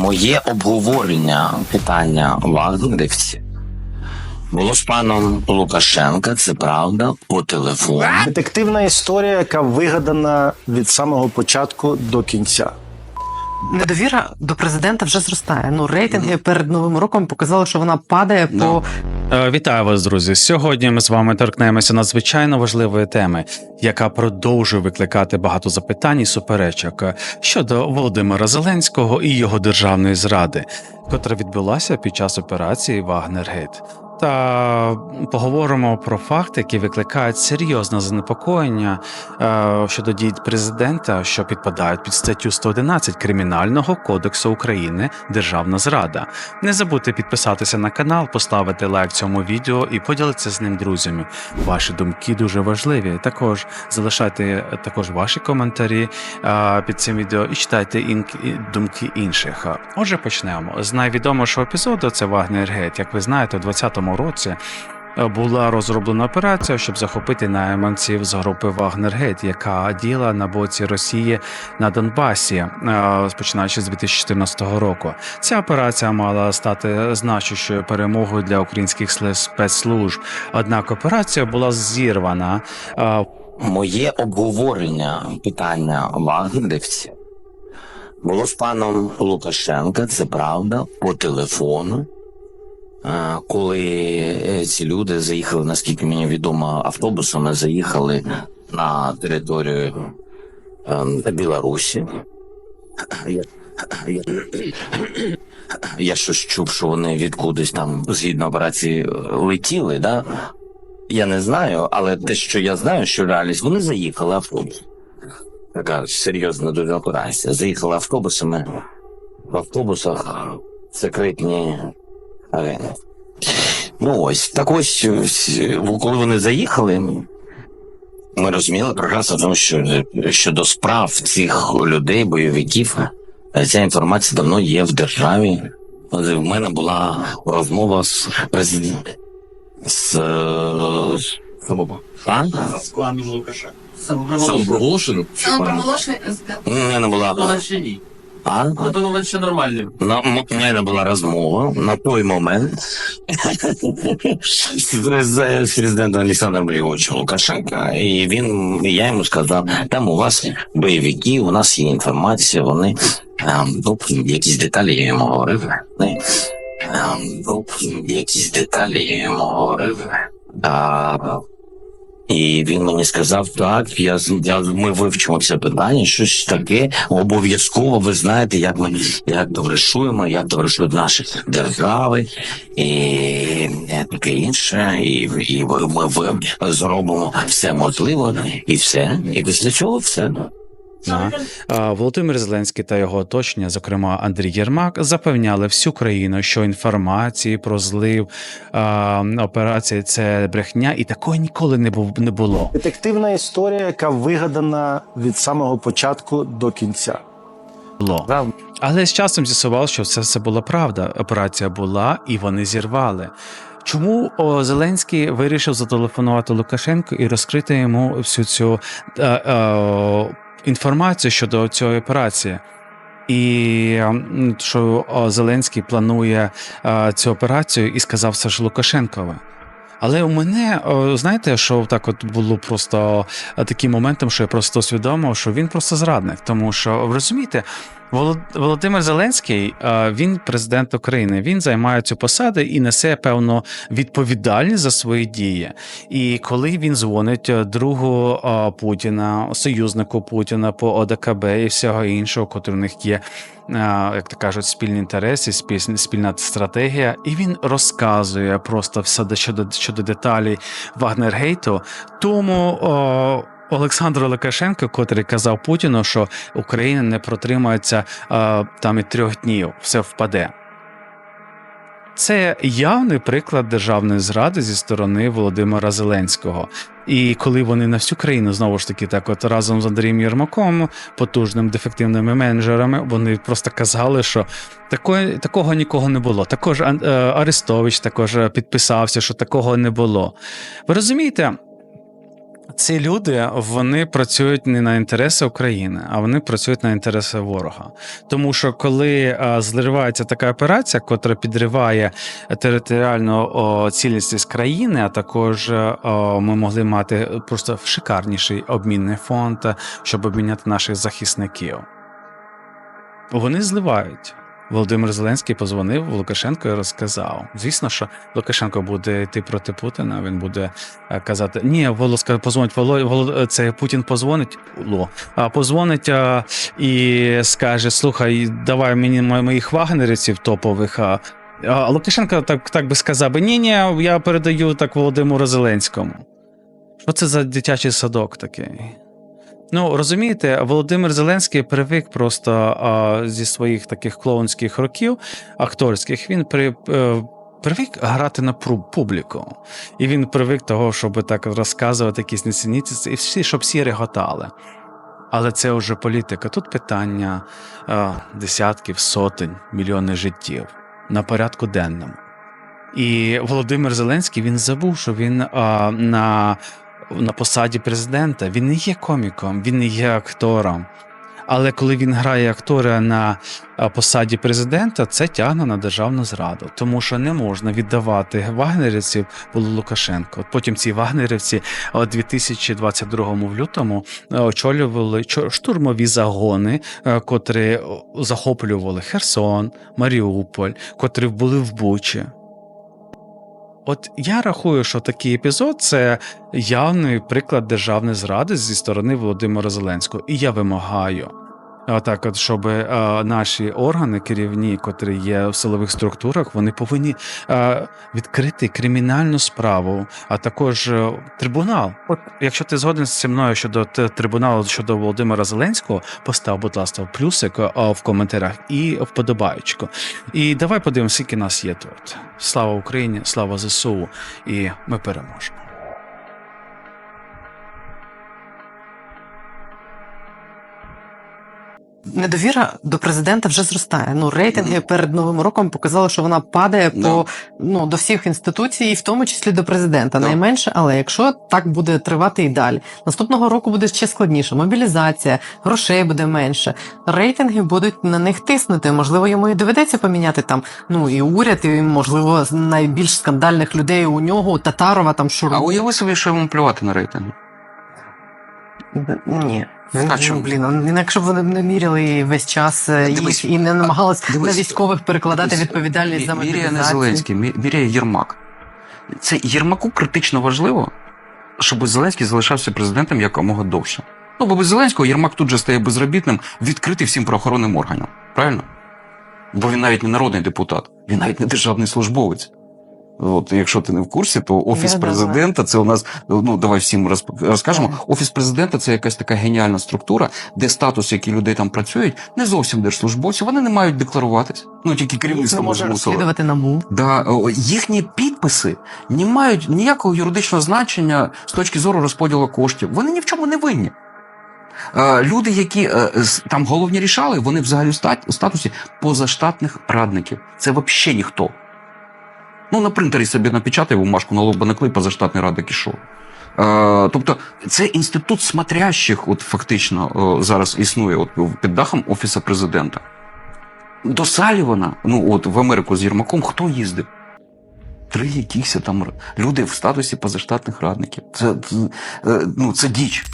моє обговорення питання вагнерівців було з паном Лукашенка, це правда, по телефону. Детективна історія, яка вигадана від самого початку до кінця. Недовіра до президента вже зростає. Ну, рейтинги перед новим роком показали, що вона падає по Е, Вітаю вас, друзі. Сьогодні ми з вами торкнемося надзвичайно важливої теми, яка продовжує викликати багато запитань і суперечок е, щодо Володимира Зеленського і його державної зради, котра відбулася під час операції Вагнергейт. Та поговоримо про факти, які викликають серйозне занепокоєння е, щодо дій президента, що підпадають під статтю 111 Кримінального кодексу України Державна зрада. Не забудьте підписатися на канал, поставити лайк цьому відео і поділитися з ним друзями. Ваші думки дуже важливі. Також залишайте також ваші коментарі е, під цим відео і читайте думки інших. Отже, почнемо з найвідомішого епізоду. Це Вагнергейт. Як ви знаєте, у 2020 році. е, Була розроблена операція, щоб захопити найманців з групи Вагнергейт, яка діяла на боці Росії на Донбасі, е, починаючи з 2014 року. Ця операція мала стати значущою перемогою для українських спецслужб. Однак операція була зірвана. е, Моє обговорення питання вагнерівців було з паном Лукашенка, це правда, по телефону. Коли е, ці люди заїхали, наскільки мені відомо, автобусами заїхали на територію е, Білорусі. Я, я, я щось чув, що вони відкудись там згідно операції е, летіли, да? Я не знаю, але те, що я знаю, що реальність, вони заїхали автобусом. Така серйозна дуже операція. Заїхали автобусами в автобусах секретні арени. Ну ось, так ось, ось, коли вони заїхали, ми розуміли прекрасно, тому що щодо справ цих людей, бойовиків, ця інформація давно є в державі. В мене була розмова з президентом. З, е, Лукашенка. У мене була. А? Напевно, вона ще нормальний. На м- у мене була розмова на той момент з, президентом Олександром Григоровичем Лукашенка, і він я йому сказав: там у вас бойовики, у нас є інформація, вони ну, якісь деталі я йому говорив. Вони, ну, якісь деталі я йому говорив. А, і він мені сказав: так, я, я ми вивчимо це питання, щось таке. Обов'язково ви знаєте, як ми як товаришуємо, як товаришують наші держави і таке інше. І, і ми, ми, зробимо все можливе, і все. І після цього все. На- Володимир Зеленський та його оточення, зокрема Андрій Єрмак, запевняли всю країну, що інформації про злив е, операції це брехня, і такої ніколи не був не було. Детективна історія, яка вигадана від самого початку до кінця. було. Але з часом з'ясував, що це все була правда. Операція була, і вони зірвали. Чому Зеленський вирішив зателефонувати Лукашенку і розкрити йому всю цю е, е, інформацію щодо цієї операції? І що Зеленський планує е, цю операцію і сказав все ж Лукашенкове. Але у мене, знаєте, що так от було просто е, таким моментом, що я просто усвідомив, що він просто зрадник. Тому що розумієте, Володимир Зеленський, е, він президент України. Він займає цю посаду і несе певну відповідальність за свої дії. І коли він дзвонить е, другу е, Путіна, союзнику Путіна по ОДКБ і всього іншого, котрий у них є. Як то кажуть, спільні інтереси, спіль- спільна стратегія, і він розказує просто все до- щодо, щодо деталей Вагнергейту. Тому Олександр Лукашенко, котрий казав Путіну, що Україна не протримається е, там і трьох днів, все впаде. Це явний приклад державної зради зі сторони Володимира Зеленського. І коли вони на всю країну знову ж таки так, от разом з Андрієм Єрмаком, потужним дефективними менеджерами, вони просто казали, що такої, такого нікого не було. Також е, Арестович також підписався, що такого не було. Ви розумієте? Ці люди вони працюють не на інтереси України, а вони працюють на інтереси ворога. Тому що коли е, зривається така операція, котра підриває територіальну о, цілісність країни, а також е, ми могли мати просто шикарніший обмінний фонд, е, щоб обміняти наших захисників. Вони зливають. Володимир Зеленський позвонив Лукашенко і розказав. Звісно, що Лукашенко буде йти проти Путіна. Він буде е, казати: Ні, Волоска позвонить Воло, Воло, це Путін позвонить а позвонить і скаже: Слухай, давай мені моїх вагнерівців топових. А Лукашенко так, так би сказав: ні, ні, я передаю так Володимиру Зеленському. Що це за дитячий садок такий? Ну, розумієте, Володимир Зеленський привик просто а, зі своїх таких клоунських років, акторських, він при. е, Привик грати на публіку, і він привик того, щоб так розказувати якісь несеніці, і всі, щоб всі реготали. Але це вже політика. Тут питання е, десятків, сотень, мільйони життів на порядку денному. І Володимир Зеленський він забув, що він а, на, на посаді президента він не є коміком, він не є актором. Але коли він грає актора на посаді президента, це тягне на державну зраду, тому що не можна віддавати вагнерівців було Лукашенко. От Потім ці вагнерівці у 2022 в лютому е, очолювали чо- штурмові загони, е, котрі захоплювали Херсон, Маріуполь, котрі були в Бучі. От я рахую, що такий епізод це явний приклад державної зради зі сторони Володимира Зеленського. І я вимагаю. Так, от щоб е, наші органи керівні, котрі є в силових структурах, вони повинні е, відкрити кримінальну справу, а також е, трибунал. От якщо ти згоден зі мною щодо трибуналу щодо Володимира Зеленського, постав, будь ласка, плюсик в коментарях і вподобаєчку. І давай подивимося, скільки нас є тут. Слава Україні, слава ЗСУ, і ми переможемо. Недовіра до президента вже зростає. Ну, рейтинги перед новим роком показали, що вона падає Да. по ну до всіх інституцій, і в тому числі до президента. Да. Найменше, але якщо так буде тривати і далі, наступного року буде ще складніше. Мобілізація, грошей буде менше. Рейтинги будуть на них тиснути. Можливо, йому і доведеться поміняти там. Ну і уряд, і можливо найбільш скандальних людей у нього Татарова там А уяви собі, що йому плювати на рейтинг. Ні. А чому? Ну, блін, ну, інакше б вони не міряли весь час е, Дивись, їх і не намагалися дивись, на військових перекладати Дивись, відповідальність за Мі- Міряє не. Зеленський, мі- міряє Єрмак. Це Єрмаку критично важливо, щоб Зеленський залишався президентом якомога довше. Ну, бо без Зеленського Єрмак тут же стає безробітним, відкритий всім правоохоронним органам. Правильно? Бо він навіть не народний депутат, він навіть не державний службовець. От, якщо ти не в курсі, то офіс Я президента це у нас. Ну давай всім розкажемо. Офіс президента це якась така геніальна структура, де статус, які людей там працюють, не зовсім держслужбовці. Вони не мають декларуватись. Ну тільки керівництво може розслідувати НАБУ. Да, їхні підписи не мають ніякого юридичного значення з точки зору розподілу коштів. Вони ні в чому не винні. Люди, які е, там головні рішали, вони взагалі в статусі позаштатних радників. Це взагалі ніхто. Ну, на принтері собі напечатай бумажку на лоба наклей позаштатний радник і що. Е, тобто, це інститут смотрящих, от фактично о, зараз існує от, під дахом Офісу президента. До Салівана, ну от в Америку з Єрмаком, хто їздив? Три якихось там люди в статусі позаштатних радників. Це, це, е, ну, це діч.